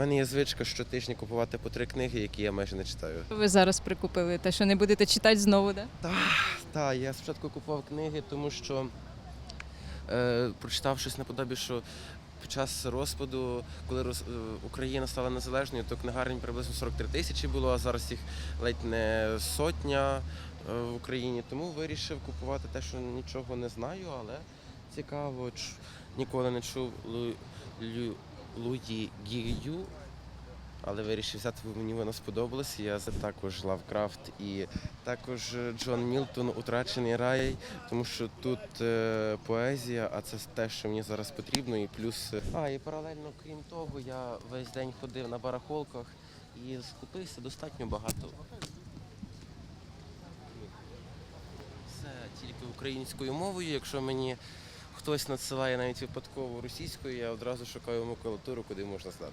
мене є звичка щотижня купувати по три книги, які я майже не читаю. Ви зараз прикупили те, що не будете читати знову, да? Так, я спочатку купував книги, тому що е, прочитав щось наподобі, що під час розпаду, коли роз, е, Україна стала незалежною, то книгарень приблизно 43 тисячі було, а зараз їх ледь не сотня е, в Україні. Тому вирішив купувати те, що нічого не знаю, але цікаво. Ніколи не чув Лу, Лю, Луї Гію, але вирішив взяти, бо мені воно сподобалось. Я також Лавкрафт і також Джон Мілтон Утрачений рай, тому що тут е, поезія, а це те, що мені зараз потрібно. І плюс, е, а і паралельно, крім того, я весь день ходив на барахолках і скупився достатньо багато. Це тільки українською мовою. Якщо мені хтось надсилає навіть випадково російською, я одразу шукаю макулатуру, куди можна здати.